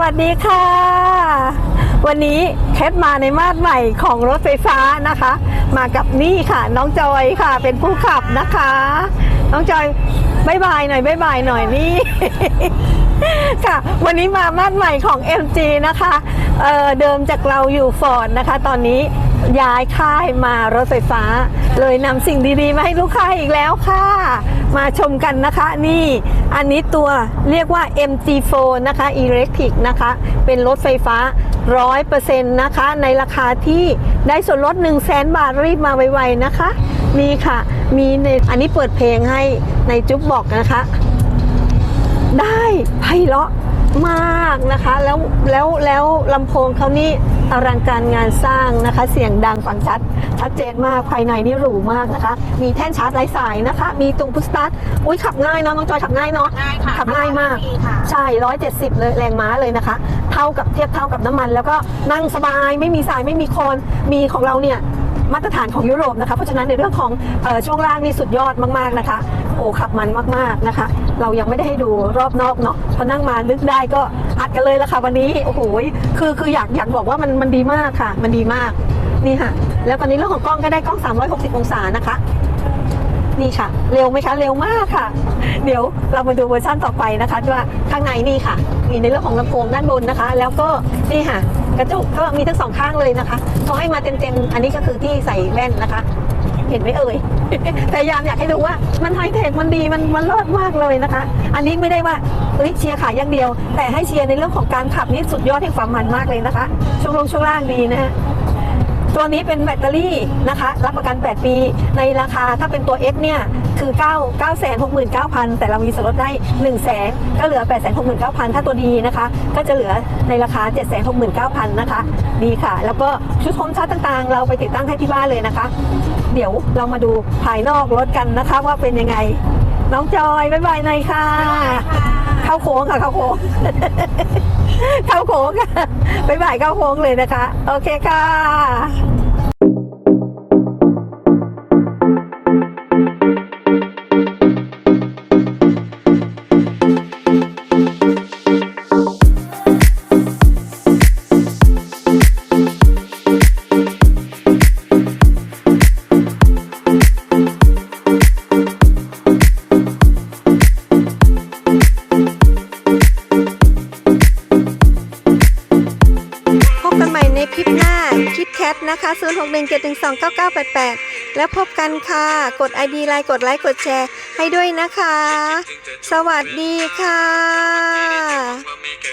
วัสดีค่ะ วันนี้แคทมาในมาดใหม่ของรถไฟฟ้านะคะ มากับนี่ค่ะ น้องจอยค่ะ เป็นผู้ขับนะคะ น้องจอยบายบายหน่อยบายบายหน่อยนี่ ค่ะ วันนี้มามาดใหม่ของ MG นะคะเอ่อเดิมจากเราอยู่ฟอร์ดนะคะ ตอนนี้ย้ายค่ายมารถไฟฟ้า เลยนำสิ่งดีๆ มาให้ลูกค้าอีกแล้วค่ะ มาชมกันนะคะ นี่อันนี้ตัวเรียกว่า MG4 นะคะ Electric นะคะ เป็นรถไฟฟ้า 100%นะคะ ในราคาที่ได้ส่วนลด 1 0 0 0 0แบาทรีบมาไวๆนะคะ นี่ค่ะ มีในอันนี้เปิดเพลงให้ในจุ๊บบอกนะคะ ได้ไพเราะมากนะคะ แล้วแล้วแล้วลำโพงเขานี่อลังการงานสร้างนะคะ เสียงดังฟังชัด ชัดเจนมากภายในนี่หรูมากนะคะ มีแท่นชาร์จไร้สายนะคะ มีตรงพุชสตาร์ทอุ้ยขับง่ายเนาะน้องจอยขับง่ายเนาะง่ายค่ะขับง่ายมาก ดีค่ะ ใช่170เลยแรงม้าเลยนะคะ เท่ากับเทียบเท่ากับน้ำมัน แล้วก็นั่งสบายไม่มีสายไม่มีโคนมีของเราเนี่ยมาตรฐานของยุโรปนะคะ เพราะฉะนั้นในเรื่องของเออช่วงล่างนี่สุดยอดมากๆนะคะ โอ้ขับมันมากๆนะคะ เรายังไม่ได้ให้ดูรอบนอกเนาะพอนั่งมานึกได้ก็อัดกันเลยละค่ะวันนี้โอ้โหคือคืออยากอยากบอกว่ามันมันดีมากค่ะ มันดีมากนี่ค่ะ แล้วตอนนี้เรื่องของกล้องก็ได้กล้อง 360 องศานะคะนี่ค่ะ เร็วไหมคะเร็วมากค่ะ เดี๋ยวเรามาดูเวอร์ชันต่อไปนะคะว่าข้างในนี่ค่ะ มีในเรื่องของลำโพงด้านบนนะคะ แล้วก็นี่ค่ะ กระจกก็มีทั้งสองข้างเลยนะคะเขาให้มาเต็มๆ อันนี้ก็คือที่ใส่แว่นนะคะ เห็นไหมเอ่ยพยายามอยากให้ดูว่ามันไฮเทคมันดีมันมันเลิศมากเลยนะคะ อันนี้ไม่ได้ว่าเอ้ยเชียร์ขายอย่างเดียว แต่ให้เชียร์ในเรื่องของการขับนี่สุดยอดแห่งความมันมากเลยนะคะช่วงลงช่วงล่างดีนะฮะ ตัวนี้เป็นแบตเตอรี่นะคะ รับประกัน 8 ปี ในราคาถ้าเป็นตัว X เนี่ย คือ 9 9 6 9 0 0 0 แต่เรามีส่วนลดได้ 1 0 0 0 0แก็เหลือ 8 6 9 0 0 0 ถ้าตัวดีนะคะ ก็จะเหลือในราคา 7 6 9 0 0 0 นะคะ ดีค่ะ แล้วก็ชุดโฮมชาร์จต่างๆ เราไปติดตั้งให้ที่บ้านเลยนะคะ เดี๋ยวเรามาดูภายนอกรถกันนะคะว่าเป็นยังไง น้องจอย บ๊ายบายหน่อยค่ะ เข้าโค้งค่ะเข้าโค้งเข้าโค้งค่ะบ๊ายบายเข้าโค้งเลยนะคะ โอเคค่ะ ทนะคะ 0617129988 แล้วพบกันค่ะ กด ID ไลน์กดไลค์กดแชร์ให้ด้วยนะคะ สวัสดีค่ะ